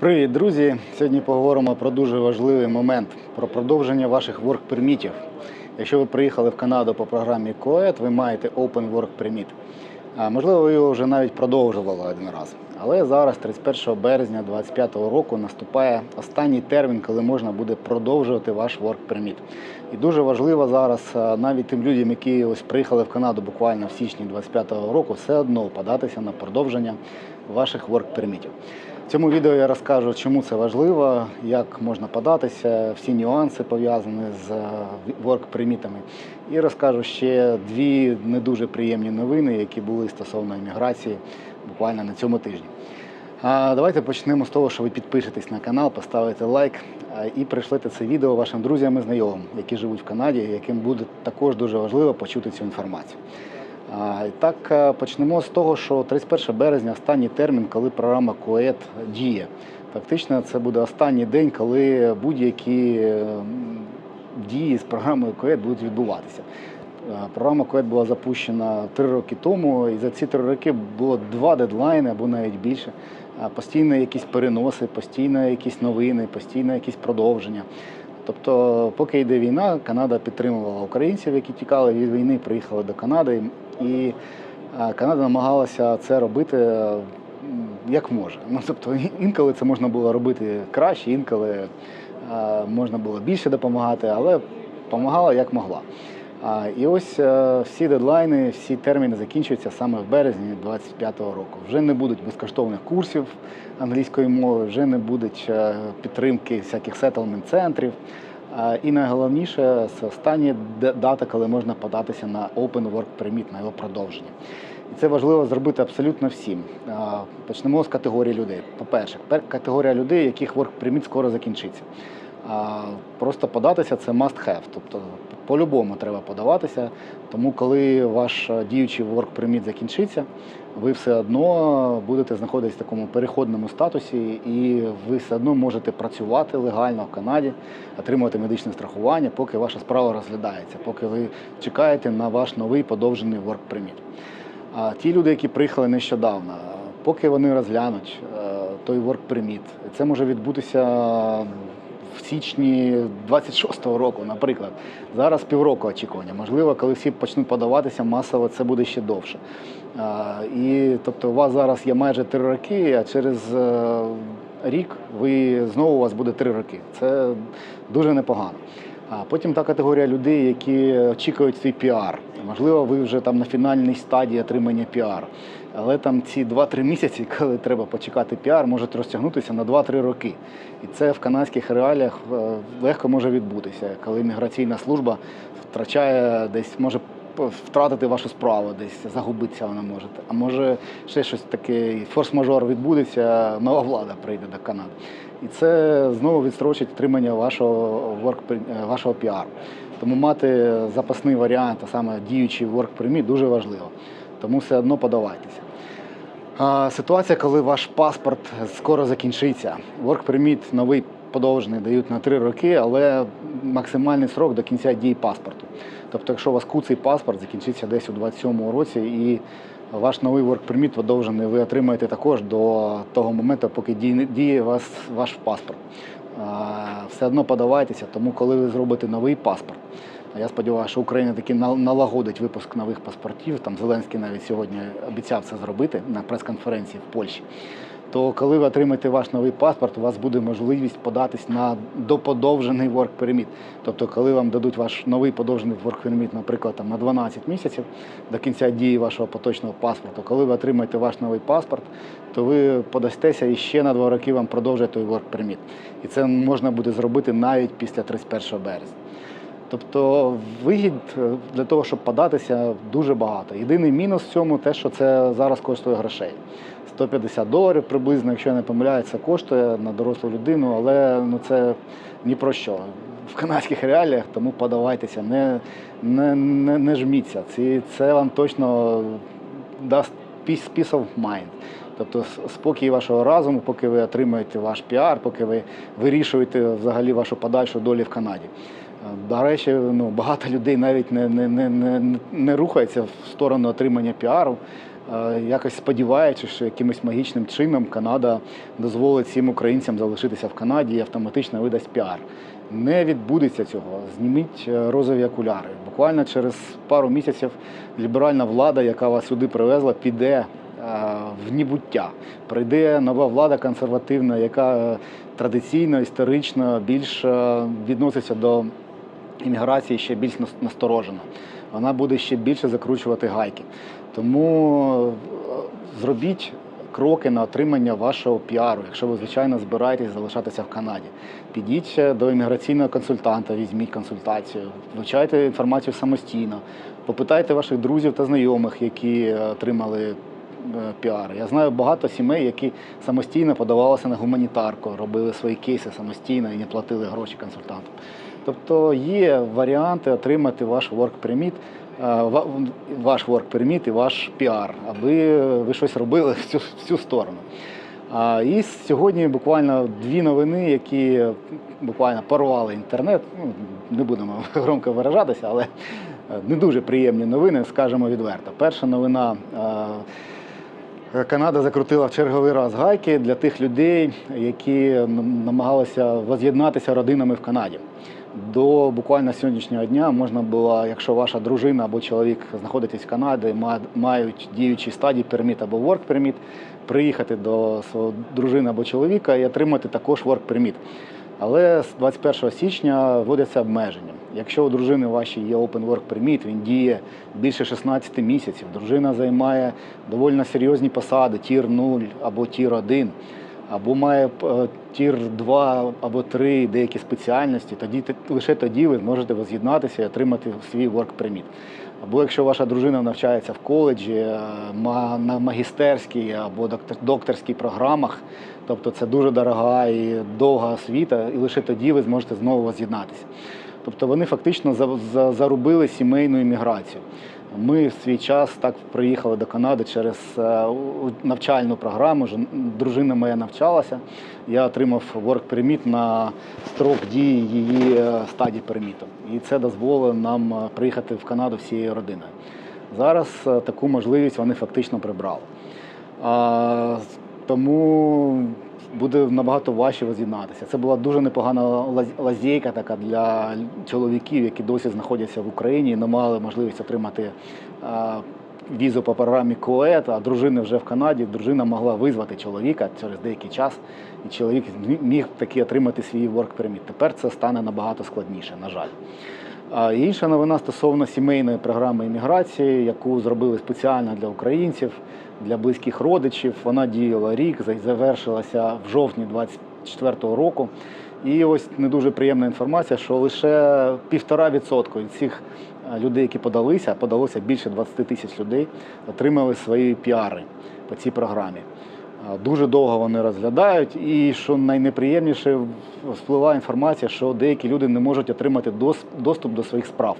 Привіт, друзі! Сьогодні поговоримо про дуже важливий момент про продовження ваших work пермітів. Якщо ви приїхали в Канаду по програмі COED, ви маєте Open Work Permit. Можливо, ви його вже навіть продовжували один раз. Але зараз, 31 березня 2025 року, наступає останній термін, коли можна буде продовжувати ваш Work Permit. І дуже важливо зараз навіть тим людям, які ось приїхали в Канаду буквально в січні 2025 року, все одно податися на продовження ваших Work пермітів. Цьому відео я розкажу, чому це важливо, як можна податися, всі нюанси пов'язані з е, ворк-примітами. І розкажу ще дві не дуже приємні новини, які були стосовно імміграції буквально на цьому тижні. А давайте почнемо з того, що ви підпишетесь на канал, поставите лайк і прийшлете це відео вашим друзям і знайомим, які живуть в Канаді, яким буде також дуже важливо почути цю інформацію. І так е, почнемо з того, що 31 березня останній термін, коли програма КОЕД діє. Фактично, це буде останній день, коли будь-які е, дії з програмою КОЕД будуть відбуватися. Е, Програма КОЕД була запущена три роки тому, і за ці три роки було два дедлайни або навіть більше. Постійно якісь переноси, постійно якісь новини, постійно якісь продовження. Тобто, поки йде війна, Канада підтримувала українців, які тікали від війни, приїхали до Канади, і е, Канада намагалася це робити е, як може. Ну тобто інколи це можна було робити краще, інколи е, можна було більше допомагати, але допомагала як могла. І ось всі дедлайни, всі терміни закінчуються саме в березні 25-го року. Вже не будуть безкоштовних курсів англійської мови, вже не будуть підтримки всяких сеттлмент-центрів. А, І найголовніше це остання дата, коли можна податися на Open Work Permit, на його продовження. І це важливо зробити абсолютно всім. Почнемо з категорії людей. По-перше, категорія людей, яких Work Permit скоро закінчиться. А, Просто податися це must have. Тобто по-любому треба подаватися. Тому коли ваш е, діючий work permit закінчиться, ви все одно будете знаходитися в такому переходному статусі, і ви все одно можете працювати легально в Канаді, отримувати медичне страхування, поки ваша справа розглядається, поки ви чекаєте на ваш новий подовжений work permit. А ті люди, які приїхали нещодавно, поки вони розглянуть е, той work permit, це може відбутися в січні 26-го року, наприклад. Зараз півроку очікування. Можливо, коли всі почнуть подаватися масово, це буде ще довше. І тобто у вас зараз є майже три роки, а через е, рік ви знову у вас буде три роки. Це дуже непогано. А потім та категорія людей, які очікують свій піар. Можливо, ви вже там на фінальній стадії отримання піар. Але там ці 2-3 місяці, коли треба почекати піар, можуть розтягнутися на 2-3 роки. І це в канадських реаліях е, легко може відбутися, коли міграційна служба втрачає десь, може втратити вашу справу, десь загубитися вона може. А може ще щось таке, форс-мажор відбудеться, нова влада прийде до Канади. І це знову відстрочить отримання вашого work, е, вашого піару. Тому мати запасний варіант, а саме діючий work permit, дуже важливо. Тому все одно подавайтеся. Ситуація, коли ваш паспорт скоро закінчиться. Work permit новий подовжений дають на 3 роки, але максимальний срок до кінця дії паспорту. Тобто, якщо у вас куций паспорт закінчиться десь у 27-му році, і ваш новий work permit подовжений, ви отримаєте також до того моменту, поки діє вас, ваш паспорт. Все одно подавайтеся, тому коли ви зробите новий паспорт, Я сподіваюся, що Україна таки налагодить випуск нових паспортів. Там Зеленський навіть сьогодні обіцяв це зробити на прес-конференції в Польщі. То коли ви отримаєте ваш новий паспорт, у вас буде можливість податись на доподовжений work permit. Тобто, коли вам дадуть ваш новий подовжений work permit, наприклад, там, на 12 місяців до кінця дії вашого поточного паспорту, коли ви отримаєте ваш новий паспорт, то ви подастеся і ще на два роки вам продовжать той work permit. І це можна буде зробити навіть після 31 березня. Тобто вигід е, для того, щоб податися, дуже багато. Єдиний мінус в цьому те, що це зараз коштує грошей. 150 доларів приблизно, якщо я не помиляюся, коштує на дорослу людину, але ну це ні про що. В канадських реаліях, тому подавайтеся, не, не, не, не жміться. Це, це вам точно дасть peace, of mind. Тобто спокій вашого разуму, поки ви отримуєте ваш піар, поки ви вирішуєте взагалі вашу подальшу долю в Канаді. Е, До речі, ну, багато людей навіть не, не, не, не, не рухається в сторону отримання піару. е, якось сподіваючись, що якимось магічним чином Канада дозволить всім українцям залишитися в Канаді і автоматично видасть піар. Не відбудеться цього. Зніміть е, розові окуляри. Буквально через пару місяців ліберальна влада, яка вас сюди привезла, піде в нібуття. Прийде нова влада консервативна, яка традиційно, історично більш е, відноситься до імміграції ще більш нас- насторожено. Вона буде ще більше закручувати гайки. Тому е, зробіть кроки на отримання вашого піару, якщо ви, звичайно, збираєтесь залишатися в Канаді. Підіть е, до імміграційного консультанта, візьміть консультацію, вивчайте інформацію самостійно, попитайте ваших друзів та знайомих, які е, отримали піар. Я знаю багато сімей, які самостійно подавалися на гуманітарку, робили свої кейси самостійно і не платили гроші консультантам. Тобто є варіанти отримати ваш work permit, е, ваш work permit і ваш піар, аби ви щось робили в цю, в цю сторону. І сьогодні буквально дві новини, які буквально порвали інтернет. Ну, не будемо громко виражатися, але е, не дуже приємні новини, скажемо відверто. Перша новина. е, Канада закрутила в черговий раз гайки для тих людей, які намагалися воз'єднатися родинами в Канаді. До буквально сьогоднішнього дня можна було, якщо ваша дружина або чоловік знаходитесь в Канаді, мають діючий стадій перміт або work permit, приїхати до свого дружини або чоловіка і отримати також work permit. Але з 21 січня вводяться обмеження. Якщо у дружини вашій є Open Work Permit, він діє більше 16 місяців. Дружина займає доволі серйозні посади, тір 0 або тір 1, або має е, тір 2 або 3 деякі спеціальності, тоді лише тоді ви зможете воз'єднатися і отримати свій Work Permit. Або якщо ваша дружина навчається в коледжі, е, на магістерській або докторській програмах, тобто це дуже дорога і довга освіта, і лише тоді ви зможете знову воз'єднатися. Тобто вони фактично за- за- зарубили сімейну імміграцію. Ми в свій час так приїхали до Канади через е, навчальну програму. Дружина моя навчалася. Я отримав work permit на строк дії її е, стадії перміту. І це дозволило нам е, приїхати в Канаду всією родиною. Зараз таку можливість вони фактично прибрали. Тому буде набагато важче воз'єднатися. Це була дуже непогана лаз- лазейка така для чоловіків, які досі знаходяться в Україні і не мали можливість отримати візу по програмі КОЕТ, а дружини вже в Канаді. Дружина могла визвати чоловіка через деякий час, і чоловік міг таки отримати свій permit. Тепер це стане набагато складніше, на жаль. А інша новина стосовно сімейної програми імміграції, яку зробили спеціально для українців, для близьких родичів. Вона діяла рік, завершилася в жовтні 2024 року. І ось не дуже приємна інформація, що лише півтора відсотку від цих людей, які подалися, подалося більше 20 тисяч людей, отримали свої піари по цій програмі. Дуже довго вони розглядають, і що найнеприємніше, в- вспливає інформація, що деякі люди не можуть отримати доступ до своїх справ.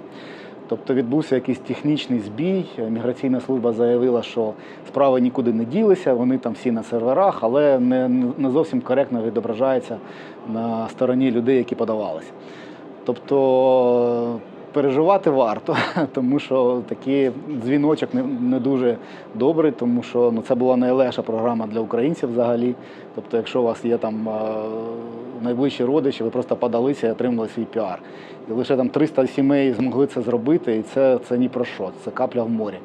Тобто відбувся якийсь технічний збій. Міграційна служба заявила, що справи нікуди не ділися, вони там всі на серверах, але не, не зовсім коректно відображається на стороні людей, які подавалися. Тобто переживати варто, тому що такий дзвіночок не, не дуже добрий, тому що ну, це була найлегша програма для українців взагалі. Тобто, якщо у вас є там найближчі родичі, ви просто подалися і отримали свій піар. І лише там 300 сімей змогли це зробити, і це, це ні про що, це капля в морі.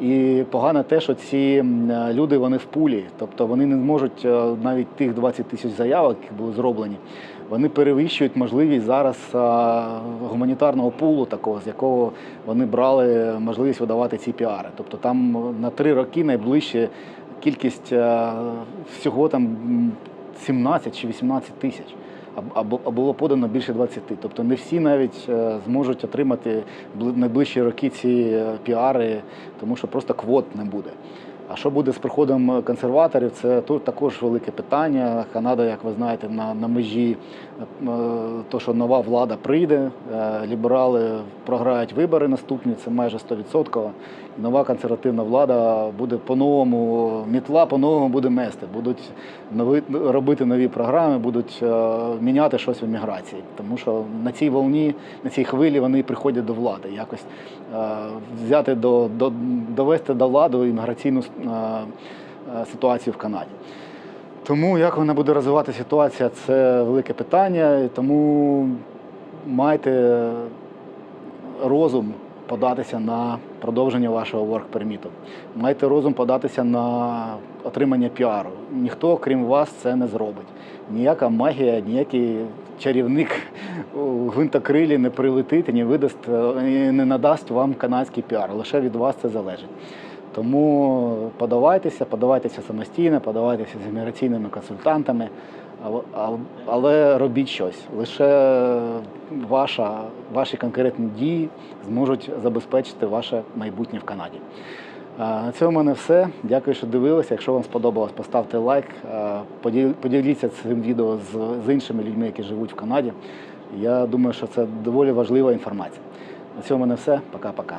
І погано те, що ці люди вони в пулі, тобто вони не зможуть е, навіть тих 20 тисяч заявок, які були зроблені, вони перевищують можливість зараз гуманітарного пулу, такого з якого вони брали можливість видавати ці піари. Тобто там на три роки найближче кількість всього там м, 17 чи 18 тисяч. А- було подано більше 20. Тобто не всі навіть е, зможуть отримати бли- найближчі роки ці е, піари, тому що просто квот не буде. А що буде з приходом консерваторів? Це тут також велике питання. Канада, як ви знаєте, на, на межі е, то, що нова влада прийде, е, ліберали програють вибори наступні, це майже 100%. І нова консервативна влада буде по-новому, мітла по-новому буде мести, будуть нови, робити нові програми, будуть е, міняти щось в еміграції. Тому що на цій волні, на цій хвилі вони приходять до влади. Якось е, взяти до, до довести до ладу імміграційну е, е, ситуацію в Канаді. Тому як вона буде розвивати ситуація, це велике питання. Тому майте розум податися на продовження вашого work перміту. Майте розум податися на отримання піару. Ніхто, крім вас, це не зробить. Ніяка магія, ніякий чарівник у гвинтокрилі не прилетить і не видасть, і не надасть вам канадський піар. Лише від вас це залежить. Тому подавайтеся, подавайтеся самостійно, подавайтеся з імміграційними консультантами, але- робіть щось. Лише ваша, ваші конкретні дії зможуть забезпечити ваше майбутнє в Канаді. На цьому в мене все. Дякую, що дивилися. Якщо вам сподобалось, поставте лайк, поділіться цим відео з іншими людьми, які живуть в Канаді. Я думаю, що це доволі важлива інформація. На цьому в мене все. Пока-пока.